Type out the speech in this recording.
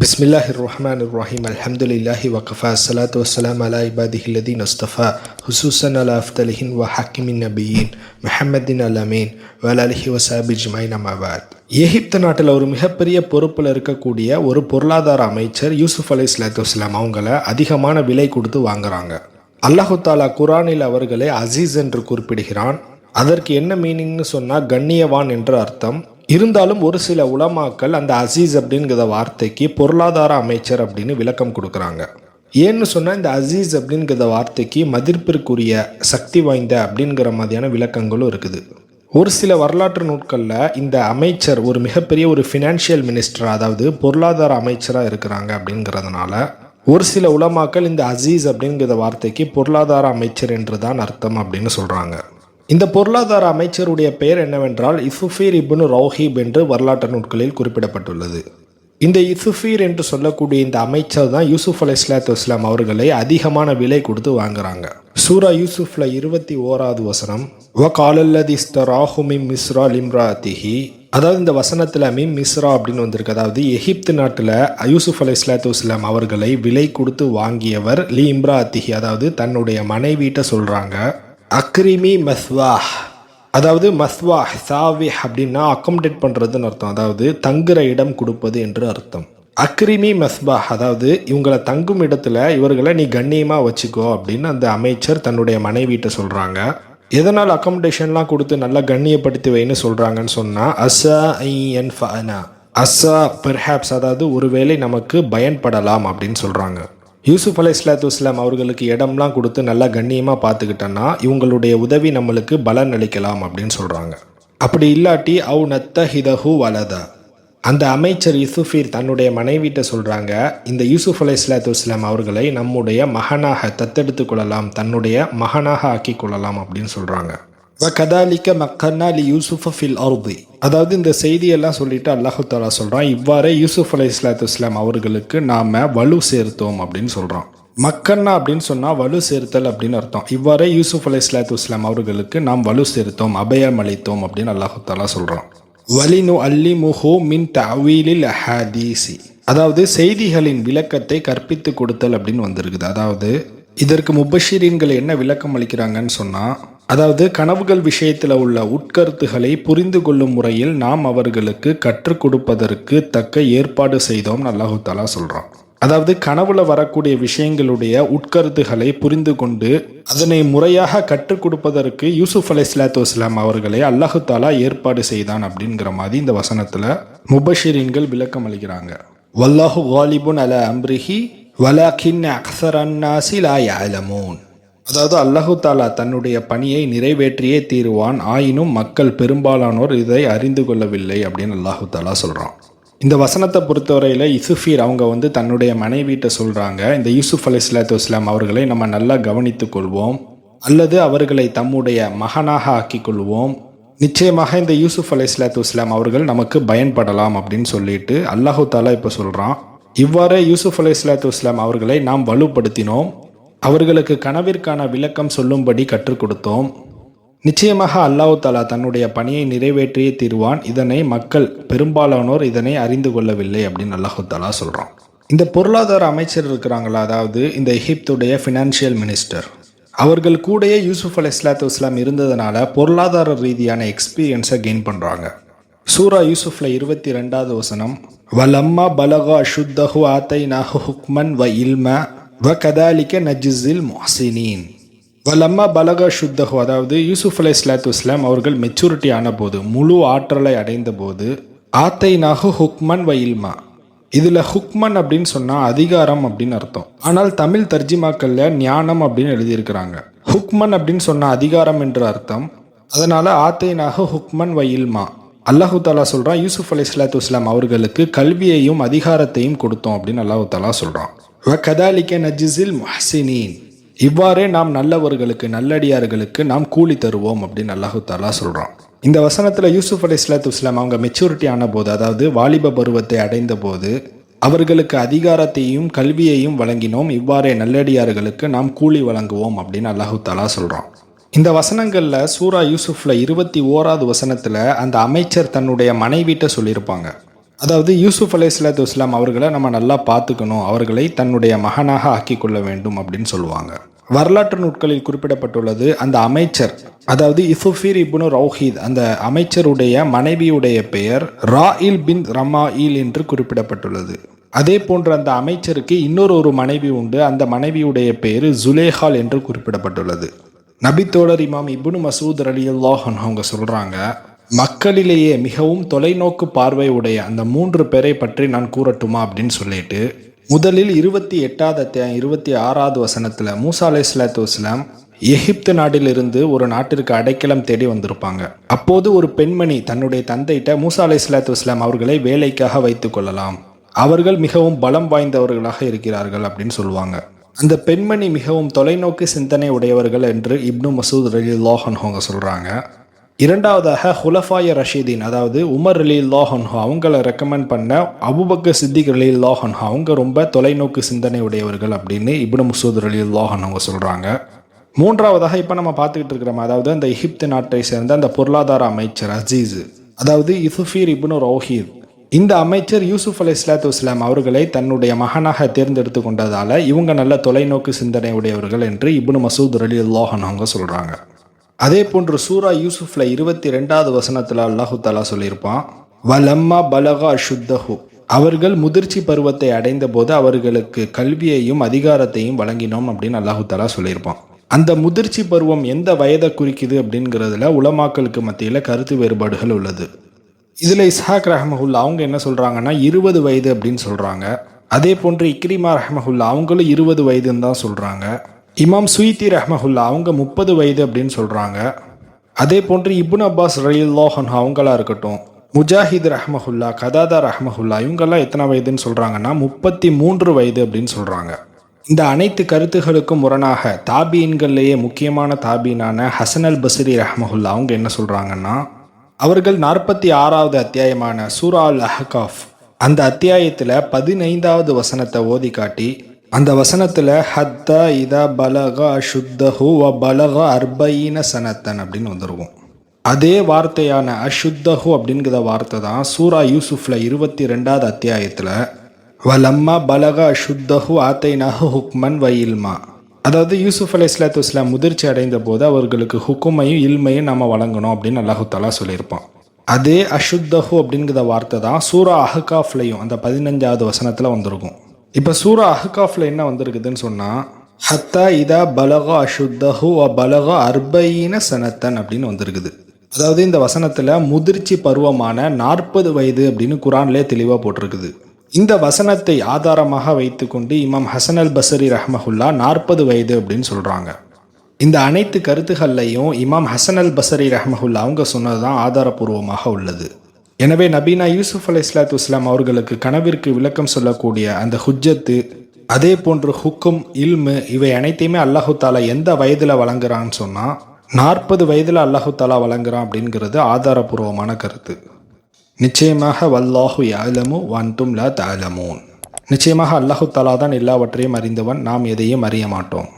பிஸ்மில்லாஹ் ரஹ்மான் ரஹீம் அலமதுல்லாஹி வகஃபா சலாத் வசலாம் அலா இபாதிஹில்லதீன் அஸ்தஃபா ஹுசூசன் அலா அஃப்தலிஹின் வ ஹக்கிமின் நபியின் மெஹமதின் அலமீன் வலலிஹி வசாபி ஜுமைன் அமாபாத் எகிப்து நாட்டில் ஒரு மிகப்பெரிய பொறுப்பில் இருக்கக்கூடிய ஒரு பொருளாதார அமைச்சர் யூசுஃப் அலி சலாத்து வஸ்லாம் அவங்கள அதிகமான விலை கொடுத்து வாங்குறாங்க. அல்லாஹு தாலா குரானில் அவர்களை அசீஸ் என்று குறிப்பிடுகிறான். அதற்கு என்ன மீனிங்னு சொன்னால் கண்ணியவான் என்று அர்த்தம். இருந்தாலும் ஒரு சில உலமாக்கள் அந்த அசீஸ் அப்படிங்கிற வார்த்தைக்கு பொருளாதார அமைச்சர் அப்படின்னு விளக்கம் கொடுக்குறாங்க. ஏன்னு சொன்னால் இந்த அசீஸ் அப்படிங்கிற வார்த்தைக்கு மதிப்பிற்குரிய சக்தி வாய்ந்த அப்படிங்கிற மாதிரியான விளக்கங்களும் இருக்குது. ஒரு சில வரலாற்று நூட்களில் இந்த அமைச்சர் ஒரு மிகப்பெரிய ஒரு ஃபினான்ஷியல் மினிஸ்டர் அதாவது பொருளாதார அமைச்சராக இருக்கிறாங்க அப்படிங்கிறதுனால ஒரு சில உலமாக்கள் இந்த அசீஸ் அப்படிங்கிற வார்த்தைக்கு பொருளாதார அமைச்சர் என்று தான் அர்த்தம் அப்படின்னு சொல்கிறாங்க இந்த பொருளாதார அமைச்சருடைய பெயர் என்னவென்றால் இசுஃபீர் இபுனு ரௌஹீப் என்று வரலாற்று நூட்களில் குறிப்பிடப்பட்டுள்ளது. இந்த இசுஃபீர் என்று சொல்லக்கூடிய இந்த அமைச்சர் தான் யூசுப் அலி இஸ்லாத்து இஸ்லாம் அவர்களை அதிகமான விலை கொடுத்து வாங்குறாங்க. சூரா யூசுஃப்ல இருபத்தி ஓராவது வசனம் வ காலல்லதி ராஹுமி மிஸ்ரா லிம்ராத்திஹி. அதாவது இந்த வசனத்தில் மிம் மிஸ்ரா அப்படின்னு வந்திருக்கு. அதாவது எகிப்து நாட்டில் யூசுஃப் அலி இஸ்லாத்து இஸ்லாம் அவர்களை விலை கொடுத்து வாங்கியவர் லி இம்ரா இம்ராத்திஹி. அதாவது தன்னுடைய மனைவிட்ட சொல்கிறாங்க அக்ரிமி மஸ்வாஹ். அதாவது மஸ்வாஹ் சாவிஹ் அப்படின்னா அக்கமடேட் பண்ணுறதுன்னு அர்த்தம். அதாவது தங்குற இடம் கொடுப்பது என்று அர்த்தம். அக்ரிமி மஸ்பாஹ் அதாவது இவங்களை தங்கும் இடத்துல இவர்களை நீ கண்ணியமாக வச்சுக்கோ அப்படின்னு அந்த அமைச்சர் தன்னுடைய மனைவிட்ட சொல்கிறாங்க எதனால் அக்கமடேஷன்லாம் கொடுத்து நல்லா கண்ணியப்படுத்தி வைன்னு சொல்கிறாங்கன்னு சொன்னால் அசா ஐஎன் ஃபனா அசா பெர்ஹாப்ஸ் அதாவது ஒருவேளை நமக்கு பயன்படலாம் அப்படின்னு சொல்கிறாங்க யூசுப் அலை இஸ்லாத்து இஸ்லாம் அவர்களுக்கு இடம்லாம் கொடுத்து நல்லா கண்ணியமாக பார்த்துக்கிட்டோன்னா இவங்களுடைய உதவி நம்மளுக்கு பலன் அளிக்கலாம் அப்படின்னு சொல்கிறாங்க அப்படி இல்லாட்டி அவு நத்த ஹிதஹு வலதா. அந்த அமைச்சர் யூசுஃபீர் தன்னுடைய மனைவிட்ட சொல்கிறாங்க இந்த யூசுஃப் அலை இஸ்லாத்து இஸ்லாம் அவர்களை நம்முடைய மகனாக தத்தெடுத்து கொள்ளலாம் தன்னுடைய மகனாக ஆக்கி கொள்ளலாம் அப்படின்னு சொல்கிறாங்க கதாலிக்க மக்கன்னா லி யூசுஃப ஃபில் அருதி அதாவது இந்த செய்தியெல்லாம் சொல்லிட்டு அல்லாஹு தாலா சொல்கிறான் இவ்வாறே யூசுஃப் அலி இஸ்லாத்து இஸ்லாம் அவர்களுக்கு நாம் வலு சேர்த்தோம் அப்படின்னு சொல்கிறோம் மக்கன்னா அப்படின்னு சொன்னால் வலு சேர்த்தல் அப்படின்னு அர்த்தம். இவ்வாறே யூசுப் அலி இஸ்லாத்து இஸ்லாம் அவர்களுக்கு நாம் வலு சேர்த்தோம் அபயம் அளித்தோம் அப்படின்னு அல்லாஹு தாலா சொல்கிறோம் வலினு அல்லி முஹோ மின் தவீலில் ஹாதீசி அதாவது செய்திகளின் விளக்கத்தை கற்பித்து கொடுத்தல் அப்படின்னு வந்திருக்குது. அதாவது இதற்கு முபஷீரீன்கள் என்ன விளக்கம் அளிக்கிறாங்கன்னு சொன்னால் அதாவது கனவுகள் விஷயத்தில் உள்ள உட்கருத்துகளை புரிந்து கொள்ளும் முறையில் நாம் அவர்களுக்கு கற்றுக் கொடுப்பதற்கு தக்க ஏற்பாடு செய்தோம்னு அல்லாஹு தாலா சொல்கிறான் அதாவது கனவுல வரக்கூடிய விஷயங்களுடைய உட்கருத்துகளை புரிந்து கொண்டு அதனை முறையாக கற்றுக் கொடுப்பதற்கு யூசுப் அலை இஸ்லாத்து வஸ்லாம் அவர்களை அல்லாஹு தாலா ஏற்பாடு செய்தான் அப்படிங்கிற மாதிரி இந்த வசனத்தில் முபஷிரீன்கள் விளக்கம் அளிக்கிறாங்க. வல்லாஹு வாலிபுன் அல அம்ரிஹி வலாக்கின் அக்சரன்னாசி லா அதாவது அல்லாஹு தாலா தன்னுடைய பணியை நிறைவேற்றியே தீருவான். ஆயினும் மக்கள் பெரும்பாலானோர் இதை அறிந்து கொள்ளவில்லை அப்படின்னு அல்லாஹு தாலா சொல்கிறான் இந்த வசனத்தை பொறுத்தவரையில் இசுஃபீர் அவங்க வந்து தன்னுடைய மனைவிட்ட சொல்கிறாங்க இந்த யூசுஃப் அலி இஸ்லாத்து இஸ்லாம் அவர்களை நம்ம நல்லா கவனித்து கொள்வோம். அல்லது அவர்களை தம்முடைய மகனாக ஆக்கிக் கொள்வோம். நிச்சயமாக இந்த யூசுஃப் அலி இஸ்லாத்து இஸ்லாம் அவர்கள் நமக்கு பயன்படலாம் அப்படின்னு சொல்லிட்டு அல்லாஹு தாலா இப்போ சொல்கிறான் இவ்வாறு யூசுஃப் அலி இஸ்லாத்து இஸ்லாம் அவர்களை நாம் வலுப்படுத்தினோம். அவர்களுக்கு கனவிற்கான விளக்கம் சொல்லும்படி கற்றுக் கொடுத்தோம். நிச்சயமாக அல்லாஹு தாலா தன்னுடைய பணியை நிறைவேற்றியே தீர்வான். இதனை மக்கள் பெரும்பாலானோர் இதனை அறிந்து கொள்ளவில்லை அப்படின்னு அல்லாஹு தாலா சொல்கிறான் இந்த பொருளாதார அமைச்சர் இருக்கிறாங்களா? அதாவது இந்த எகிப்துடைய ஃபினான்ஷியல் மினிஸ்டர் அவர்கள் கூடயே யூசுஃப் அலி இஸ்லாத்து இஸ்லாம் இருந்ததுனால பொருளாதார ரீதியான எக்ஸ்பீரியன்ஸை கெயின் பண்ணுறாங்க சூரா யூசுஃப்ல இருபத்தி ரெண்டாவது வசனம் வலம்மா பலகா அஷுத்தஹு ஆத்தை நாஹு ஹுக்மன் வ இல்ம வ கதாலிக்க நஜிஸில் மாசினின் வலம்மா பலக சுத்தகோ அதாவது யூசுஃப் அலை இஸ்லாத்து இஸ்லாம் அவர்கள் மெச்சூரிட்டி ஆன போது முழு ஆற்றலை அடைந்த போது ஆத்தை நாகு ஹுக்மன் வ இல்மா. இதில் ஹுக்மன் அப்படின்னு சொன்னால் அதிகாரம் அப்படின்னு அர்த்தம். ஆனால் தமிழ் தர்ஜிமாக்கல்ல ஞானம் அப்படின்னு எழுதியிருக்கிறாங்க. ஹுக்மன் அப்படின்னு சொன்னால் அதிகாரம் என்று அர்த்தம். அதனால் ஆத்தை நாகு ஹுக்மன் வ இல்மா. அல்லாஹு தாலா சொல்கிறான் யூசுஃப் அலி இஸ்லாத்து இஸ்லாம் அவர்களுக்கு கல்வியையும் அதிகாரத்தையும் கொடுத்தோம் அப்படின்னு அல்லாஹு தாலா சொல்கிறான் வ கதாலிக்க நஜிஸில் முஹசினீன். இவ்வாறே நாம் நல்லவர்களுக்கு நல்லடியார்களுக்கு நாம் கூலி தருவோம் அப்படின்னு அல்லாஹு தாலா சொல்கிறான் இந்த வசனத்தில் யூசுப் அலி இஸ்லாத்து இஸ்லாம் அவங்க மெச்சூரிட்டி ஆன போது அதாவது வாலிப பருவத்தை அடைந்த போது அவர்களுக்கு அதிகாரத்தையும் கல்வியையும் வழங்கினோம். இவ்வாறே நல்லடியார்களுக்கு நாம் கூலி வழங்குவோம் அப்படின்னு அல்லாஹு தாலா சொல்கிறான் இந்த வசனங்களில் சூரா யூசுஃபில் இருபத்தி ஓராவது வசனத்தில் அந்த அமைச்சர் தன்னுடைய மனைவிட்ட சொல்லியிருப்பாங்க. அதாவது யூசுப் அலை சலாத்து இஸ்லாம் அவர்களை நம்ம நல்லா பார்த்துக்கணும். அவர்களை தன்னுடைய மகனாக ஆக்கி கொள்ள வேண்டும் அப்படின்னு சொல்லுவாங்க. வரலாற்று நூட்களில் குறிப்பிடப்பட்டுள்ளது அந்த அமைச்சர் அதாவது இஃபுஃபீர் இப்னு ரௌஹீத் அந்த அமைச்சருடைய மனைவியுடைய பெயர் ராயில் பின் ரமாயில் என்று குறிப்பிடப்பட்டுள்ளது. அதே போன்ற அந்த அமைச்சருக்கு இன்னொரு ஒரு மனைவி உண்டு. அந்த மனைவியுடைய பெயர் ஜுலேஹால் என்று குறிப்பிடப்பட்டுள்ளது. நபித்தோழர் இமாம் இப்னு மசூத் அலி அல்லாஹன் அவங்க சொல்கிறாங்க மக்களிலேயே மிகவும் தொலைநோக்கு பார்வை உடைய அந்த மூன்று பேரை பற்றி நான் கூறட்டுமா அப்படின்னு சொல்லிட்டு முதலில் இருபத்தி எட்டாவது இருபத்தி ஆறாவது வசனத்தில் மூசா அலை சலாத்து வஸ்லாம் எகிப்து நாட்டிலிருந்து ஒரு நாட்டிற்கு அடைக்கலம் தேடி வந்திருப்பாங்க. அப்போது ஒரு பெண்மணி தன்னுடைய தந்தையிட்ட மூசா அலை சலாத்து வஸ்லாம் அவர்களை வேலைக்காக வைத்துக் கொள்ளலாம். அவர்கள் மிகவும் பலம் வாய்ந்தவர்களாக இருக்கிறார்கள் அப்படின்னு சொல்லுவாங்க. அந்த பெண்மணி மிகவும் தொலைநோக்கு சிந்தனை உடையவர்கள் என்று இப்னு மசூத் ரலி லோஹன் அவங்க சொல்கிறாங்க இரண்டாவதாக ஹுலஃபாய ரஷீதீன் அதாவது உமர் அலி லாஹன்ஹா அவங்கள ரெக்கமெண்ட் பண்ண அபுபக்க சித்திக் அலி லாஹன்ஹா அவங்க ரொம்ப தொலைநோக்கு சிந்தனை உடையவர்கள் அப்படின்னு இப்னு முசூத் அலி லாஹன் அவங்க சொல்கிறாங்க மூன்றாவதாக இப்போ நம்ம பார்த்துக்கிட்டு இருக்கிறோம் அதாவது அந்த எகிப்து நாட்டை சேர்ந்த அந்த பொருளாதார அமைச்சர் அசீஸ் அதாவது இசுஃபீர் இப்னு ரோஹீத் இந்த அமைச்சர் யூசுப் அலி இஸ்லாத்து இஸ்லாம் அவர்களை தன்னுடைய மகனாக தேர்ந்தெடுத்து கொண்டதால் இவங்க நல்ல தொலைநோக்கு சிந்தனை உடையவர்கள் என்று இப்னு மசூத் அலி லாஹன் அவங்க சொல்கிறாங்க அதே போன்று சூரா யூசுஃப்ல இருபத்தி ரெண்டாவது வசனத்தில் அல்லாஹு தாலா சொல்லியிருப்பான் வலம்மா பலகா அஷுத்தஹு அவர்கள் முதிர்ச்சி பருவத்தை அடைந்த போது அவர்களுக்கு கல்வியையும் அதிகாரத்தையும் வழங்கினோம் அப்படின்னு அல்லாஹு தாலா சொல்லியிருப்பான். அந்த முதிர்ச்சி பருவம் எந்த வயதை குறிக்குது அப்படிங்கிறதுல உலமாக்களுக்கு மத்தியில் கருத்து வேறுபாடுகள் உள்ளது. இதில் இஸ்ஹாக் ரஹமஹுல்லா அவங்க என்ன சொல்கிறாங்கன்னா இருபது வயது அப்படின்னு சொல்கிறாங்க அதே போன்று இக்ரிமா ரஹமஹுல்லா அவங்களும் இருபது வயதுன்னு தான் சொல்கிறாங்க இமாம் சுயித்தி ரஹ்மஹுல்லா அவங்க முப்பது வயது அப்படின்னு சொல்கிறாங்க அதே போன்று இபுன் அப்பாஸ் ரயில்லோஹன் அவங்களா இருக்கட்டும். முஜாஹித் ரஹ்மஹுல்லா கதாதா ரஹ்மஹுல்லா இவங்கெல்லாம் எத்தனை வயதுன்னு சொல்கிறாங்கன்னா முப்பத்தி மூன்று வயது அப்படின்னு சொல்கிறாங்க இந்த அனைத்து கருத்துகளுக்கும் முரணாக தாபீன்கள்லேயே முக்கியமான தாபீனான ஹசன் அல் பசரி ரஹ்மஹுல்லா அவங்க என்ன சொல்கிறாங்கன்னா அவர்கள் நாற்பத்தி ஆறாவது அத்தியாயமான சூரா அல் அஹகாஃப் அந்த அத்தியாயத்தில் பதினைந்தாவது வசனத்தை ஓதி காட்டி அந்த வசனத்தில் ஹத்தா இதா பலகா அஷுத்தஹு வ பலகா அர்பயின சனத்தன் அப்படின்னு வந்துருக்கும் அதே வார்த்தையான அஷுத்தஹு அப்படிங்கிற வார்த்தை தான் சூரா யூசுஃப்ல இருபத்தி ரெண்டாவது அத்தியாயத்தில் வலம்மா பலக அஷுத்தஹு ஆத்தைனாஹு ஹுக்மன் வ இல்மா அதாவது யூசுஃப் அலி இஸ்லாத்து இஸ்லாம் முதிர்ச்சி அடைந்த போது அவர்களுக்கு ஹுக்குமையும் இல்மையும் நம்ம வழங்கணும் அப்படின்னு அல்லாஹுத்தாலா சொல்லியிருப்பான். அதே அஷுத்தஹு அப்படிங்கிற வார்த்தை தான் சூரா அஹ்காஃப்லையும் அந்த பதினஞ்சாவது வசனத்தில் வந்திருக்கும். இப்போ சூரா அஹ்காஃபில் என்ன வந்திருக்குதுன்னு சொன்னால் ஹத்தா இதா பலக அஷுத்தஹு அ பலக அர்பயின சனத்தன் அப்படின்னு வந்திருக்குது. அதாவது இந்த வசனத்தில் முதிர்ச்சி பருவமான நாற்பது வயது அப்படின்னு குரான்லேயே தெளிவாக போட்டிருக்குது. இந்த வசனத்தை ஆதாரமாக வைத்துக்கொண்டு இமாம் ஹசன் அல் பசரி ரஹமஹுல்லா நாற்பது வயது அப்படின்னு சொல்கிறாங்க இந்த அனைத்து கருத்துக்கள்லையும் இமாம் ஹசன் அல் பசரி ரஹமஹுல்லா அவங்க சொன்னது தான் ஆதாரபூர்வமாக உள்ளது. எனவே நபீனா யூசுப் அலி இஸ்லாத்து இஸ்லாம் அவர்களுக்கு கனவிற்கு விளக்கம் சொல்லக்கூடிய அந்த ஹுஜ்ஜத்து அதே போன்று ஹுக்கும் இல்மு இவை அனைத்தையுமே அல்லாஹு தாலா எந்த வயதில் வழங்குறான்னு சொன்னால் நாற்பது வயதில் அல்லாஹு தாலா வழங்குறான் அப்படிங்கிறது ஆதாரபூர்வமான கருத்து. நிச்சயமாக வல்லாஹு யாலமு வன்தும் லா தாலமூன் நிச்சயமாக அல்லாஹு தாலா தான் எல்லாவற்றையும் அறிந்தவன் நாம் எதையும் அறிய மாட்டோம்.